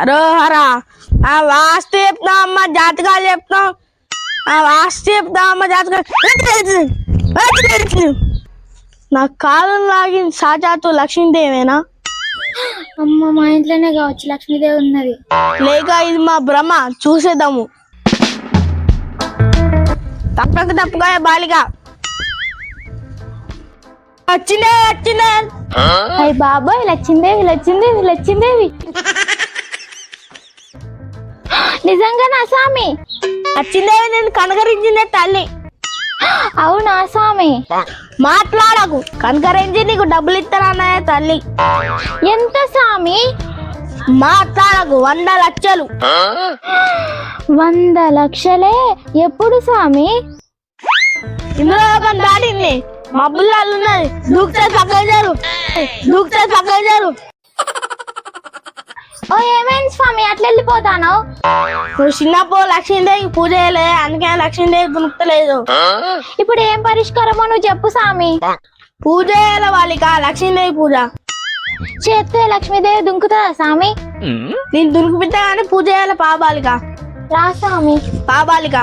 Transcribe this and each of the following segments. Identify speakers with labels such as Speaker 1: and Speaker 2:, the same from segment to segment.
Speaker 1: హరోహరా ఆ వాస్తు చెప్తాం అమ్మ జాతకాలు చెప్తాం ఆ వాస్తు చెప్తాం అమ్మ జాతకాలు. నా కాలం లాగిన సాచాతు లక్ష్మీదేవేనా?
Speaker 2: అమ్మ మా ఇంట్లోనే కావచ్చు లక్ష్మీదేవి ఉన్నది.
Speaker 1: లేక ఇది మా భ్రమ చూసేద్దాము. తప్పక తప్పగా బాలిక. వచ్చిందే వచ్చిందే
Speaker 2: అయ్య బాబాయ్ లచ్చిందేవి లచ్చిందేవి లచ్చిందేవి నిజంగానా స్వామి?
Speaker 1: వచ్చిందే నేను కనకరించిందే తల్లి.
Speaker 2: అవునా స్వామి?
Speaker 1: మాట్లాడకు. కనకరించి నీకు డబ్బులు ఇస్తానన్నాయ తల్లి.
Speaker 2: ఎంత స్వామి?
Speaker 1: మాట్లాడకు. వంద లక్షలు.
Speaker 2: వంద లక్షలే? ఎప్పుడు స్వామి?
Speaker 1: ఇందులో ఒక దాడింది మబ్బుల్లో ఉన్నది. దూకితే పక్కన జారు. దూకితే పక్కన జారు.
Speaker 2: ఓ ఏమైంది స్వామి? అట్లా వెళ్ళిపోతాను?
Speaker 1: నువ్వు చిన్నప్పుడు లక్ష్మీదేవికి పూజ చేయలేదు అందుకే లక్ష్మీదేవి దునుకుతలేదు
Speaker 2: ఇప్పుడు ఏం పరిష్కారమో నువ్వు చెప్పు స్వామి.
Speaker 1: పూజ చేయాల వాళ్ళిక? లక్ష్మీదేవి పూజ.
Speaker 2: చేస్తే లక్ష్మీదేవి దుంకుతుందా స్వామి?
Speaker 1: నేను దునికిపిస్తా కానీ పూజ చేయాలి పాబాలిక
Speaker 2: రా స్వామి.
Speaker 1: పాబాలిక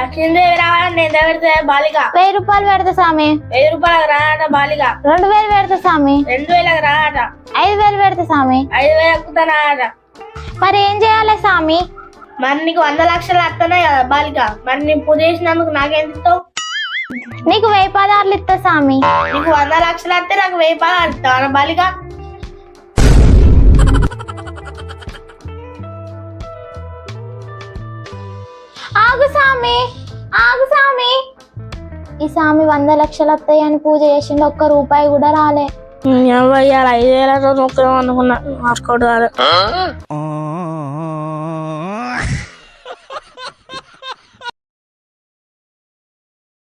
Speaker 1: లక్ష్మీదేవి రావాలని నేను దగ్గర బాలిక.
Speaker 2: వెయ్యి రూపాయలు పెడతా స్వామి
Speaker 1: వెయ్యి రూపాయలకు రాట బాలిక.
Speaker 2: రెండు వేలు పెడతా స్వామి
Speaker 1: రెండు వేలకు రాట
Speaker 2: ఐదు వేలు పెడతా స్వామి
Speaker 1: ఐదు వేలకు రాట
Speaker 2: మరి ఏం చేయాలి స్వామి
Speaker 1: మరి నీకు వంద లక్షలు వస్తున్నాయి కదా బాలిక. మరి నేను పూజ చేసినందుకు నాకేం ఇస్తావు
Speaker 2: నీకు వెయ్యి పదార్లు ఇస్తా స్వామి
Speaker 1: నీకు వంద లక్షలు వస్తే నాకు వెయ్యి పదాలు ఇస్తావు బాలిక?
Speaker 2: ఆగు స్వామి ఆగు స్వామి ఈ స్వామి వంద లక్షలు వస్తాయని పూజ చేసిండు ఒక్క రూపాయి కూడా రాలే.
Speaker 1: ఐదు వేలతో అనుకున్నా మార్కోడు కాదు